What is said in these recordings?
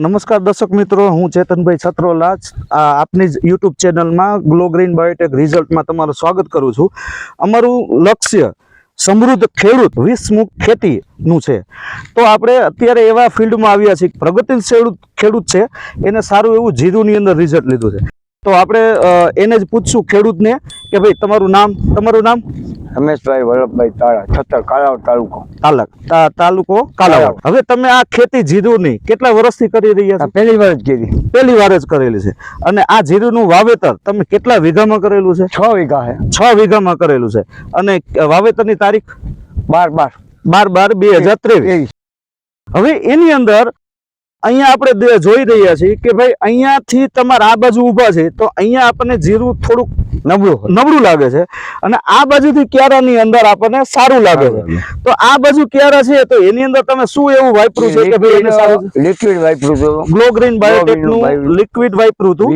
નમસ્કાર દર્શક મિત્રો, હું ચેતનભાઈ છત્રોલા આપની જ યુટ્યુબ ચેનલમાં ગ્લો ગ્રીન બાયોટેક રિઝલ્ટમાં તમારું સ્વાગત કરું છું. અમારું લક્ષ્ય સમૃદ્ધ ખેડૂત વિષમુક્ત ખેતીનું છે. તો આપણે અત્યારે એવા ફિલ્ડમાં આવ્યા છીએ પ્રગતિશીલ ખેડૂત છે. એને સારું એવું જીરુની અંદર રિઝલ્ટ લીધું છે. તો આપણે એને જ પૂછશું ખેડૂતને કે ભાઈ તમારું નામ તમારું નામ? રમેશભાઈ વલ્લભભાઈ તાળા છત્તર કાલાવ તાલુકો. તાલક તા- તાલુકો કાલાવાડ હવે તમે આ ખેતી જીરુની કેટલા વર્ષથી કરી રહ્યા છો? પહેલી વાર જ કીધી. પહેલી વાર જ કરેલી છે. અને આ જીરુનું વાવેતર તમે કેટલા વીઘામાં કરેલું છે? છ વીઘા છે. છ વીઘામાં કરેલું છે. અને વાવેતરની તારીખ? બાર બાર. બાર બાર બે હજાર ત્રેવીસ. હવે એની અંદર અહીંયા આપણે જોઈ રહ્યા છીએ કે ભાઈ અહીંયાથી તમારે આ બાજુ ઊભા છે તો અહીંયા આપણને જીરું થોડુંક નબળું નબળું લાગે છે. અને આ બાજુથી ક્યારાની અંદર આપણને સારું લાગે છે. તો આ બાજુ ક્યારા છે તો એની અંદર તમે શું એવું વાપરું છે કે ભાઈ એને સારું લિક્વિડ વાપરું છું ગ્લો ગ્રીન બાયોટેકનું લિક્વિડ વાપરું હતું.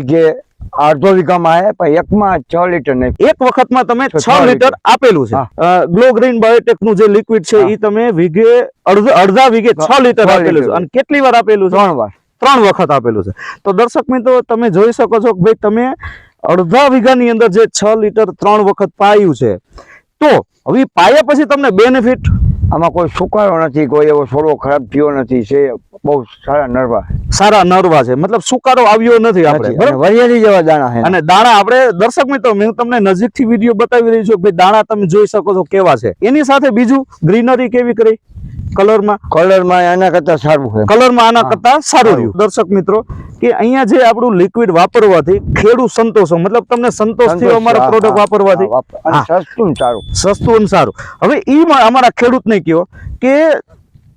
અડધો વીઘામાં આવે પણ એકમાં છ લીટર નહીં. એક વખતમાં તમે છ લીટર. આપેલું છે. ગ્લો ગ્રીન બાયોટેકનું જે લિક્વિડ છે એ તમે વીઘે અડધા વીઘે છ લીટર આપેલું છે. અને કેટલી વાર આપેલું છે? ત્રણ વાર. ત્રણ વખત આપેલું છે. તો દર્શક મિત્રો તમે જોઈ શકો છો કે ભાઈ તમે અડધા વીઘાની અંદર જે છ લીટર ત્રણ વખત પાયું છે તો હવે પાયા પછી તમને બેનિફિટ આમાં કોઈ સુકાયો નથી કોઈ એવો છોડો ખરાબ થયો નથી છે બહુ સારા નરવા. સારા નરવા છે. મતલબ સુકારો આવ્યો નથી આપણે. વરિયાળી જેવા દાણા છે. અને દાણા આપણે દર્શક મિત્રો હું તમને નજીકથી વીડિયો બતાવી રહી છું કે ભાઈ દાણા તમે જોઈ શકો છો કેવા છે. એની સાથે બીજું ગ્રીનરી કેવી કરી? કલરમાં? કલરમાં આના કરતા સારું છે. કલરમાં આના કરતા સારું. રહ્યું. દર્શક મિત્રો કે અહીંયા જે આપણું લિક્વિડ વાપરવાથી ખેડૂત સંતોષો મતલબ તમને સંતોષ થયો અમારા પ્રોડક્ટ વાપરવાથી? સસ્તું સારું. સસ્તું અને સારું. હવે ઈ માં અમારા ખેડૂતને કહો કે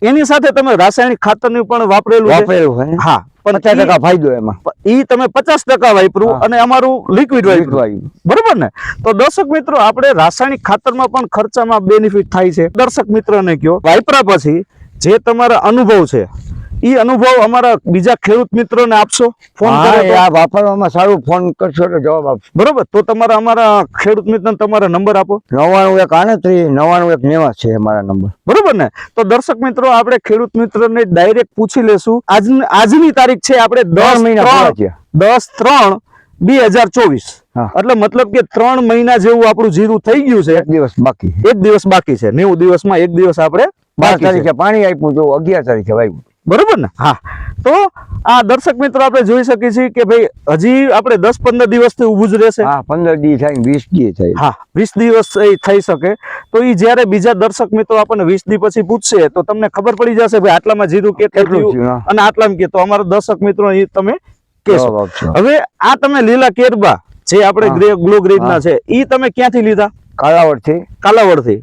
એની સાથે તમે રાસાયણિક ખાતરનું પણ વાપરેલું વાપરેલું હા પણ પચાસ ટકા ફાયદો એમાં. ઈ તમે પચાસ ટકા વાપરું અને અમારું લિક્વિડ વાપર્યું વાયુ. બરોબર ને? તો દર્શક મિત્રો આપણે રાસાયણિક ખાતરમાં પણ ખર્ચામાં બેનિફિટ થાય છે. દર્શક મિત્રને કયો વાપરા પછી જે તમારા અનુભવ છે ઈ અનુભવ અમારા બીજા ખેડૂત મિત્રોને આપશો? ફોન એ? આ વાપરવામાં સારું ફોન કરશો તો જવાબ આપશો. બરોબર તો તમારા અમારા ખેડૂત મિત્રને તમારા નંબર આપો. નવાણું એક આણત્રીસ નવાણું એક નેવા છે અમારા નંબર. બરોબર ને? તો દર્શક મિત્રો આપણે ખેડૂત મિત્રને ડાયરેક્ટ પૂછી લેશું. આજ આજની તારીખ છે આપણે દસ મહિના દસ ત્રણ બે હજાર ચોવીસ. એટલે મતલબ કે ત્રણ મહિના જેવું આપણું જીરું થઈ ગયું છે. એક દિવસ બાકી. એક દિવસ બાકી છે. નેવું દિવસમાં એક દિવસ આપણે બાર તારીખે પાણી આપ્યું તો અગિયાર તારીખે વાવ્યું બરોબર ને? હા. તો આ દર્શક મિત્રો આપણે જોઈ શકીએ છીએ કે ભાઈ હજી આપણે દસ પંદર દિવસથી ઊભું જ રહેશે. હા પંદર દિવસ થાય વીસ દિવસ થાય. હા વીસ દિવસ એ થઈ શકે. તો એ જ્યારે બીજા દર્શક મિત્રો આપણને વીસ દિવસ પછી પૂછશે તો તમને ખબર પડી જશે ભાઈ આટલામાં જીરું કેટલું અને આટલામાં કે. તો અમારા દર્શક મિત્રો એ તમે કહેશો. હવે આ તમે લીલા કેરબા જે આપણે ગ્લો ગ્રીન ના છે એ તમે ક્યાંથી લીધા? કાલાવડથી કાલાવડથી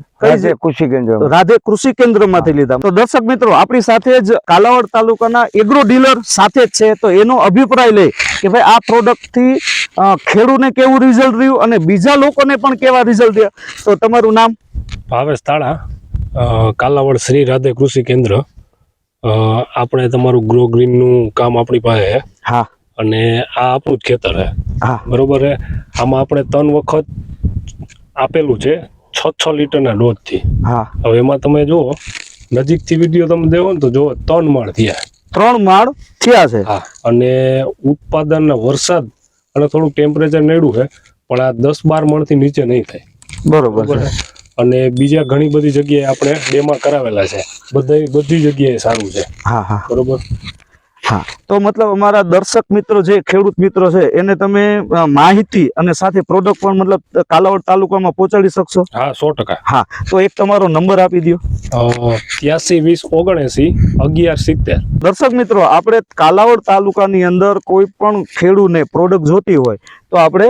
કૃષિ કેન્દ્ર રાધે કૃષિ કેન્દ્રમાંથી લીધા. તો દર્શક મિત્રો આપણી સાથે જ કાલાવડ તાલુકાના એગ્રો ડીલર સાથે જ છે. તો એનો અભિપ્રાય લે કે ભાઈ આ પ્રોડક્ટથી અ, ખેડૂતને કેવું રિઝલ્ટ રહ્યું અને બીજા લોકોને પણ કેવા રિઝલ્ટ રહ્યા? તો તમારું નામ? ભાવેશ તાળા કાલાવડ શ્રી રાધે કૃષિ કેન્દ્ર. આપણે તમારું ગ્રો ગ્રીનનું કામ આપણી પાસે હા. અને આ આપણું જ ખેતર છે. હા. બરોબર છે? આમાં આપણે ત્રણ વખત આપેલું છે છ છ લીટરના ડોઝથી. હા. હવે એમાં તમે જુઓ નજીકથી વીડિયો તમે દેવો ને તો જુઓ ત્રણ માળ થયા. ત્રણ માળ થયા છે? હા અને ઉત્પાદન વરસાદ અને થોડું ટેમ્પરેચર નડ્યું છે પણ આ દસ બાર મણથી નીચે નહીં થાય. બરોબર? અને બીજા ઘણી બધી જગ્યાએ આપણે ડેમા કરાવેલા છે. બધા બધી જગ્યાએ સારું છે. હા હા. બરોબર? હા. તો મતલબ અમારા દર્શક મિત્રો જે ખેડૂત મિત્રો છે એને તમે માહિતી અને સાથે પ્રોડક્ટ પણ મતલબ કાલાવડ તાલુકામાં પહોંચાડી શકશો? હા સો ટકા. હા. તો એક તમારો નંબર આપી દો ત્યાસી વીસ ઓગણએસી અગિયાર સિત્તેર. દર્શક મિત્રો આપણે કાલાવડ તાલુકાની અંદર કોઈ પણ ખેડૂને પ્રોડક્ટ જોતી હોય તો આપણે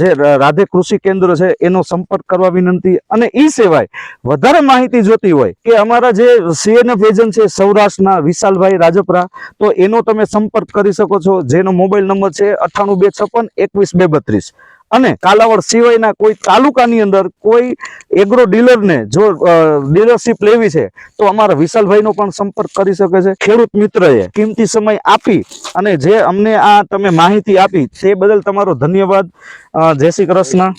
જે રાધે કૃષિ કેન્દ્ર છે, એનો સંપર્ક કરવા વિનંતી અને એ સિવાય વધારે માહિતી જોતી હોય કે અમારા જે સીએનએફ એજન્ટ છે, સૌરાષ્ટ્રના વિશાલભાઈ રાજપરા, તો એનો તમે સંપર્ક કરી શકો છો, જેનો મોબાઈલ નંબર છે અઠ્ઠાણું બે છપ્પન એકવીસ બે બત્રીસ. અને કાલાવડ સિવાયના કોઈ તાલુકાની અંદર કોઈ એગ્રો ડીલરને જો ડીલરશીપ લેવી છે, તો અમારા વિશાલભાઈનો પણ સંપર્ક કરી શકે છે. ખેડૂત મિત્રએ કિંમતી સમય આપી અને જે અમને આ તમે માહિતી આપી, તે બદલ તમારો ધન્યવાદ. જય શ્રી કૃષ્ણ.